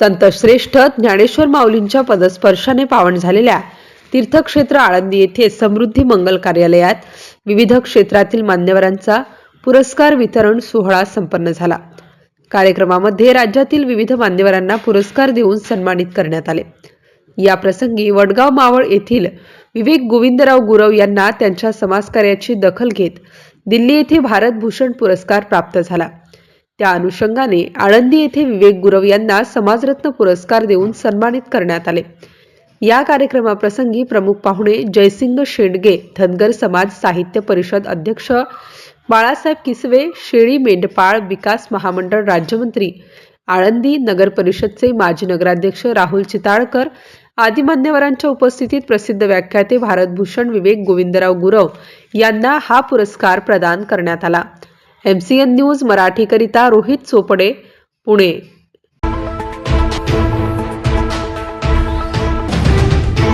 संत श्रेष्ठ ज्ञानेश्वर माऊलींच्या पदस्पर्शाने पावन झालेल्या तीर्थक्षेत्र आळंदी येथे समृद्धी मंगल कार्यालयात विविध क्षेत्रातील मान्यवरांचा पुरस्कार वितरण सोहळा संपन्न झाला. कार्यक्रमामध्ये राज्यातील विविध मान्यवरांना पुरस्कार देऊन सन्मानित करण्यात आले. या प्रसंगी वडगाव मावळ येथील विवेक गोविंदराव गुरव यांना त्यांच्या समाजकार्याची दखल घेत दिल्ली येथे भारतभूषण पुरस्कार प्राप्त झाला. त्या अनुषंगाने आळंदी येथे विवेक गुरव यांना समाजरत्न पुरस्कार देऊन सन्मानित करण्यात आले. या कार्यक्रमाप्रसंगी प्रमुख पाहुणे जयसिंग शेंडगे धनगर समाज साहित्य परिषद अध्यक्ष बाळासाहेब किसवे शेळी मेंढपाळ विकास महामंडळ राज्यमंत्री आळंदी नगर परिषदचे माजी नगराध्यक्ष राहुल चिताळकर आदी मान्यवरांच्या उपस्थितीत प्रसिद्ध व्याख्याते भारतभूषण विवेक गोविंदराव गुरव यांना हा पुरस्कार प्रदान करण्यात आला. एम सी एन न्यूज मराठीकरिता रोहित चोपडे पुणे.